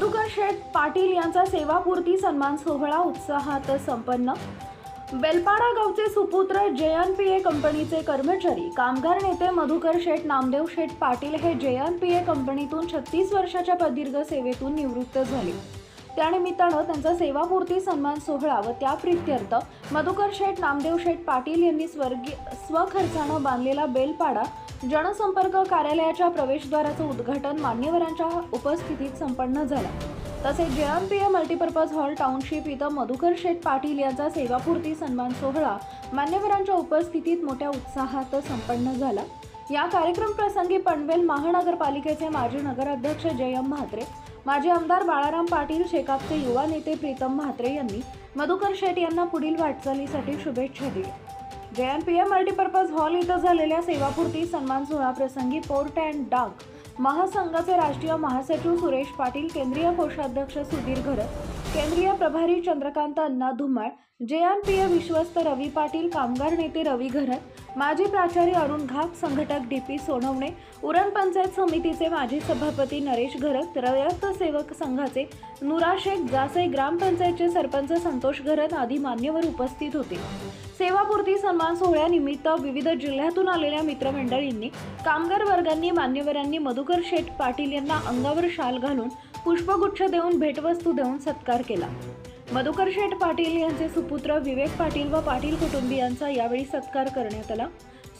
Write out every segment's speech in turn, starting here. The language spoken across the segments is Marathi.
मधुकर शेठ पाटील यांचा सेवापूर्ती सन्मान सोहळा उत्साहात संपन्न. बेलपाडा गावचे सुपुत्र जेएन पी ए कंपनीचे कर्मचारी कामगार नेते मधुकर शेठ नामदेव शेठ पाटील हे जयन पी ए कंपनीतून छत्तीस वर्षाच्या प्रदीर्घ सेवेतून निवृत्त झाले. त्यानिमित्तानं त्यांचा सेवापूर्ती सन्मान सोहळा व त्या प्रित्यर्थ मधुकर शेठ नामदेव शेठ पाटील यांनी स्वर्गीय स्वखर्चानं बांधलेला बेलपाडा जनसंपर्क कार्यालयाच्या प्रवेशद्वाराचं उद्घाटन मान्यवरांच्या उपस्थितीत संपन्न झालं. तसेच जेएमपीए मल्टीपर्पज हॉल टाउनशिप इथं मधुकर शेठ पाटील यांचा सेवापूर्ती सन्मान सोहळा मान्यवरांच्या उपस्थितीत मोठ्या उत्साहात संपन्न झाला. या कार्यक्रम प्रसंगी पनवेल महानगरपालिकेचे माजी नगराध्यक्ष जयम म्हात्रे माजी आमदार बाळाराम पाटील शेकापचे युवा नेते प्रीतम म्हात्रे यांनी मधुकर शेठ यांना पुढील वाटचालीसाठी शुभेच्छा दिल्या. Jayant P M multipurpose hall इथं झालेल्या सेवापूर्ती सन्मान सोहळाप्रसंगी पोर्ट अँड डाक महासंघाचे राष्ट्रीय महासचिव सुरेश पाटील केंद्रीय कोषाध्यक्ष सुधीर घरत केंद्रीय प्रभारी चंद्रकांत अण्णा धुमाळ जे एन पी ए विश्वस्त रवी पाटील कामगार नेते रवी घरत माजी प्राचार्य अरुण घाक संघटक डी पी सोनवणे उरण पंचायत समितीचे माजी सभापती नरेश घरत रयत सेवक संघाचे नुरा शेख जासई ग्रामपंचायतचे सरपंच संतोष घरत आदी मान्यवर उपस्थित होते. सेवापूर्ती सन्मान सोहळ्यानिमित्त विविध जिल्ह्यातून आलेल्या मित्रमंडळींनी कामगार वर्गांनी मान्यवरांनी मधुकर शेठ पाटील यांना अंगावर शाल घालून पुष्पगुच्छ देऊन भेटवस्तू देऊन सत्कार केला. मधुकर शेठ पाटील यांचे सुपुत्र विवेक पाटील व पाटील कुटुंबियांचा यावेळी सत्कार करण्यात आला.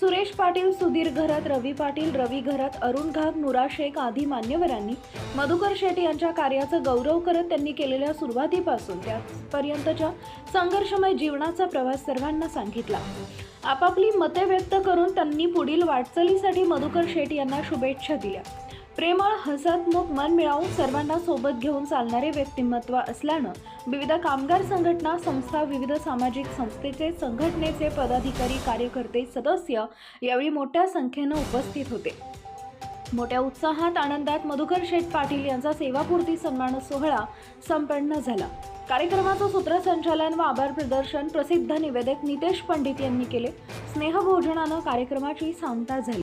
सुरेश पाटील सुधीर घरात रवी पाटील रवी घरात अरुण घाग नुरा शेख आदी मान्यवरांनी मधुकर शेठ यांच्या कार्याचं गौरव करत त्यांनी केलेल्या सुरुवातीपासून त्यापर्यंतच्या संघर्षमय जीवनाचा प्रवास सर्वांना सांगितला. आपापली मते व्यक्त करून त्यांनी पुढील वाटचालीसाठी मधुकर शेठ यांना शुभेच्छा दिल्या. प्रेमळ हसतमुख मन मिळावून सर्वांना सोबत घेऊन चालणारे व्यक्तिमत्व असल्यानं विविध कामगार संघटना संस्था विविध सामाजिक संस्थेचे संघटनेचे पदाधिकारी कार्यकर्ते सदस्य यावेळी मोठ्या संख्येनं उपस्थित होते. मोठ्या उत्साहात आनंदात मधुकर शेठ पाटील यांचा सेवापूर्ती सन्मान सोहळा संपन्न झाला. कार्यक्रमाचं सूत्रसंचालन व आभार प्रदर्शन प्रसिद्ध निवेदक नितेश पंडित यांनी केले. स्नेहभोजनानं कार्यक्रमाची सांगता झाली.